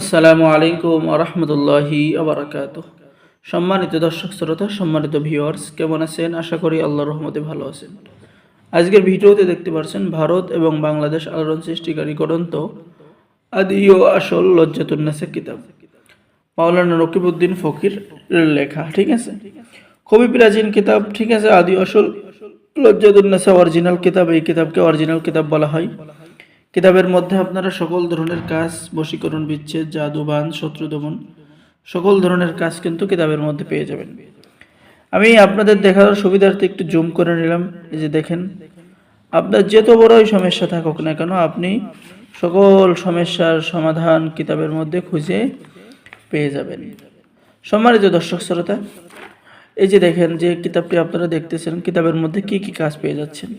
আসসালামু আলাইকুম রহমতুল্লাহি আবরাকাত সম্মানিত দর্শক শ্রোতা, সম্মানিত ভিউয়ার্স কেমন আছেন? আশা করি আল্লাহর রহমতে ভালো আছেন। আজকের ভিডিওতে দেখতে পাচ্ছেন ভারত এবং বাংলাদেশ আলোড়ন সৃষ্টিকারী গ্রন্থ আদি ও আসল লজ্জাতুন্নাসা কিতাব। মাওলানা রকিবউদ্দিন ফকির লেখা, ঠিক আছে? খুবই প্রাচীন কিতাব, ঠিক আছে? আদি আসল লজ্জাতুন্নাসা অরিজিনাল কিতাব, এই কিতাবকে অরিজিনাল কিতাব বলা হয়। কিতাবের মধ্যে আপনারা সকল ধরনের কাজ, বশীকরণ, বিচ্ছেদ, জাদুবান শত্রু দমন সকল ধরনের কাজ কিন্তু কিতাবের মধ্যে পেয়ে যাবেন। আমি আপনাদের দেখার সুবিধার্থে একটু জুম করে নিলাম। এই যে দেখেন, আপনার যত বড়ই সমস্যা থাকুক না কেন, আপনি সকল সমস্যার সমাধান কিতাবের মধ্যে খুঁজে পেয়ে যাবেন। সম্মানিত দর্শক শ্রোতা, এই যে দেখেন যে কিতাবটি আপনারা দেখতেছেন, কিতাবের মধ্যে কি কি কাজ পেয়ে যাচ্ছেন।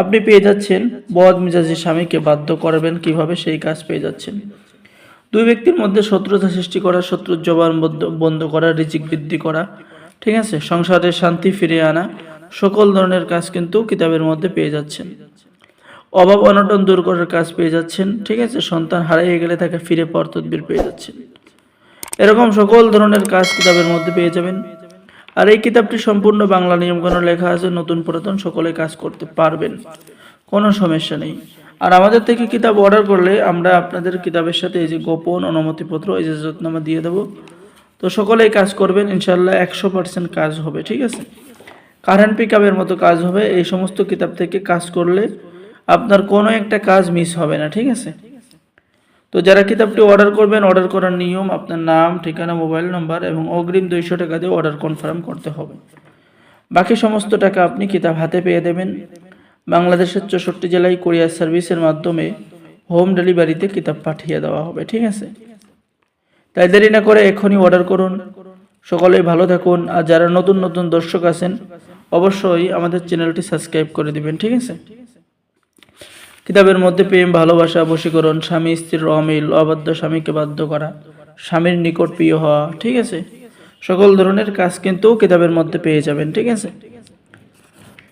আপনি পেয়ে যাচ্ছেন, বদ মিজাজি স্বামীকে বাধ্য করবেন কীভাবে সেই কাজ পেয়ে যাচ্ছেন। দুই ব্যক্তির মধ্যে শত্রুতা সৃষ্টি করা, শত্রুর জবান বন্ধ করা, রিজিক বৃদ্ধি করা, ঠিক আছে? সংসারে শান্তি ফিরিয়ে আনা, সকল ধরনের কাজ কিন্তু কিতাবের মধ্যে পেয়ে যাচ্ছেন। অভাব, অনটন দূর করার কাজ পেয়ে যাচ্ছেন, ঠিক আছে? সন্তান হারিয়ে গেলে তাকে ফিরে পাওয়ার তদবির পেয়ে যাচ্ছেন। এরকম সকল ধরনের কাজ কিতাবের মধ্যে পেয়ে যাবেন। আর এই কিতাবটি সম্পূর্ণ বাংলা নিয়মকানুন লেখা আছে, নতুন পুরাতন, সকলে কাজ করতে পারবেন। কোনো সমস্যা নেই। আর আমাদের থেকে কিতাব অর্ডার করলে আমরা আপনাদের কিতাবের সাথে এই যে গোপন অনুমতিপত্র ইজাজতনামা দিয়ে দেবো। তো সকলেই কাজ করবেন ইনশাল্লাহ একশো পার্সেন্ট কাজ হবে, ঠিক আছে? কারেন্ট পিকআপের মতো কাজ হবে, এই সমস্ত কিতাব থেকে কাজ করলে আপনার কোনো একটা কাজ মিস হবে না, ঠিক আছে? তো যারা কিতাবটি অর্ডার করবেন অর্ডার করার নিয়ম আপনার নাম, ঠিকানা মোবাইল নাম্বার এবং অগ্রিম দুইশো টাকা দিয়ে অর্ডার কনফার্ম করতে হবে। বাকি সমস্ত টাকা আপনি কিতাব হাতে পেয়ে দেবেন। বাংলাদেশের চৌষট্টি জেলায় কোরিয়ার সার্ভিসের মাধ্যমে হোম ডেলিভারিতে কিতাব পাঠিয়ে দেওয়া হবে, ঠিক আছে? তাই দেরি না করে এখনই অর্ডার করুন। সকলেই ভালো থাকুন। আর যারা নতুন নতুন দর্শক আছেন, অবশ্যই আমাদের চ্যানেলটি সাবস্ক্রাইব করে দিবেন, ঠিক আছে? কিতাবের মধ্যে প্রেম, ভালোবাসা, বশীকরণ, স্বামী, স্ত্রীর অমিল, অবাধ্য স্বামীকে বাধ্য করা, স্বামীর নিকট প্রিয় হওয়া, ঠিক আছে? সকল ধরনের কাজ কিন্তু কিতাবের মধ্যে পেয়ে যাবেন, ঠিক আছে?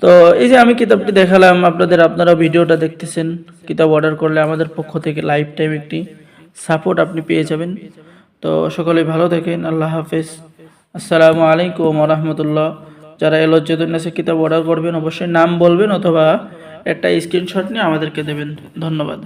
তো এই যে আমি কিতাবটি দেখালাম, আপনাদের আপনারা ভিডিওটা দেখতেছেন। কিতাব অর্ডার করলে আমাদের পক্ষ থেকে লাইফ টাইম একটি সাপোর্ট আপনি পেয়ে যাবেন। তো সকলে ভালো থাকেন, আল্লাহ হাফেজ। আসসালামু আলাইকুম রহমতুল্লাহ। যারা এই লজ্জাতুন্নাসে কিতাব অর্ডার করবেন, অবশ্যই নাম বলবেন অথবা একটা স্ক্রিনশট নিয়ে আমাদেরকে দেবেন। ধন্যবাদ।